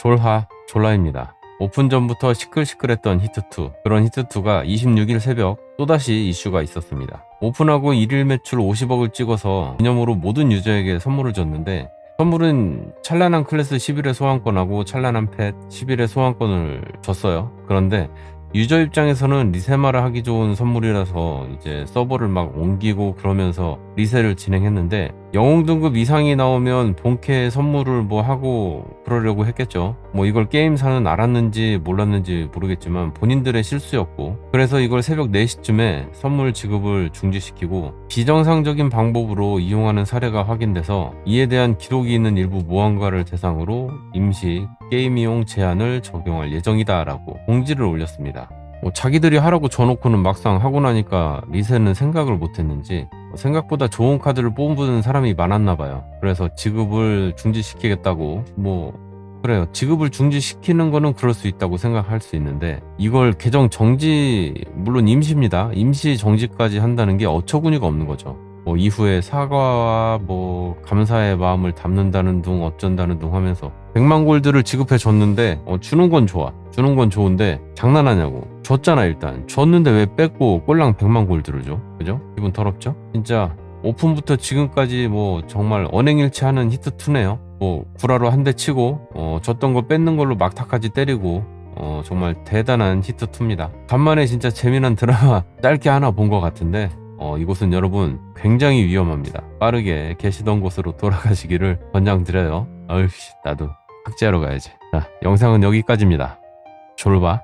졸하 졸라입니다. 오픈 전부터 시끌시끌했던 히트2 그런 히트2가 26일 새벽 또다시 이슈가 있었습니다. 오픈하고 1일 매출 50억을 찍어서 기념으로 모든 유저에게 선물을 줬는데 선물은 찬란한 클래스 11회 소환권하고 찬란한 펫 11회 소환권을 줬어요. 그런데 유저 입장에서는 리세마를 하기 좋은 선물이라서 이제 서버를 막 옮기고 그러면서 리세를 진행했는데 영웅 등급 이상이 나오면 본캐 선물을 뭐 하고 그러려고 했겠죠. 뭐 이걸 게임사는 알았는지 몰랐는지 모르겠지만 본인들의 실수였고 그래서 이걸 새벽 4시쯤에 선물 지급을 중지시키고 비정상적인 방법으로 이용하는 사례가 확인돼서 이에 대한 기록이 있는 일부 무언가를 대상으로 임시 게임 이용 제한을 적용할 예정이다 라고 공지를 올렸습니다. 뭐 자기들이 하라고 줘놓고는 막상 하고 나니까 리세는 생각을 못했는지 생각보다 좋은 카드를 뽑은 사람이 많았나 봐요. 그래서 지급을 중지시키겠다고 뭐 그래요. 지급을 중지시키는 거는 그럴 수 있다고 생각할 수 있는데 이걸 계정 정지 물론 임시입니다. 임시 정지까지 한다는 게 어처구니가 없는 거죠. 뭐 이후에 사과와 뭐 감사의 마음을 담는다는 둥 어쩐다는 둥 하면서 100만 골드를 지급해 줬는데 어, 주는 건 좋아. 주는 건 좋은데 장난하냐고. 줬잖아 일단. 줬는데 왜 뺏고 꼴랑 100만 골드를 줘? 그죠? 기분 더럽죠? 진짜 오픈부터 지금까지 뭐 정말 언행일치하는 히트2네요. 뭐 구라로 한 대 치고 어, 줬던 거 뺏는 걸로 막타까지 때리고 어, 정말 대단한 히트2입니다. 간만에 진짜 재미난 드라마 짧게 하나 본 것 같은데 어, 이곳은 여러분 굉장히 위험합니다. 빠르게 계시던 곳으로 돌아가시기를 권장드려요. 어휴, 나도 학제하러 가야지. 자, 영상은 여기까지입니다. 졸바.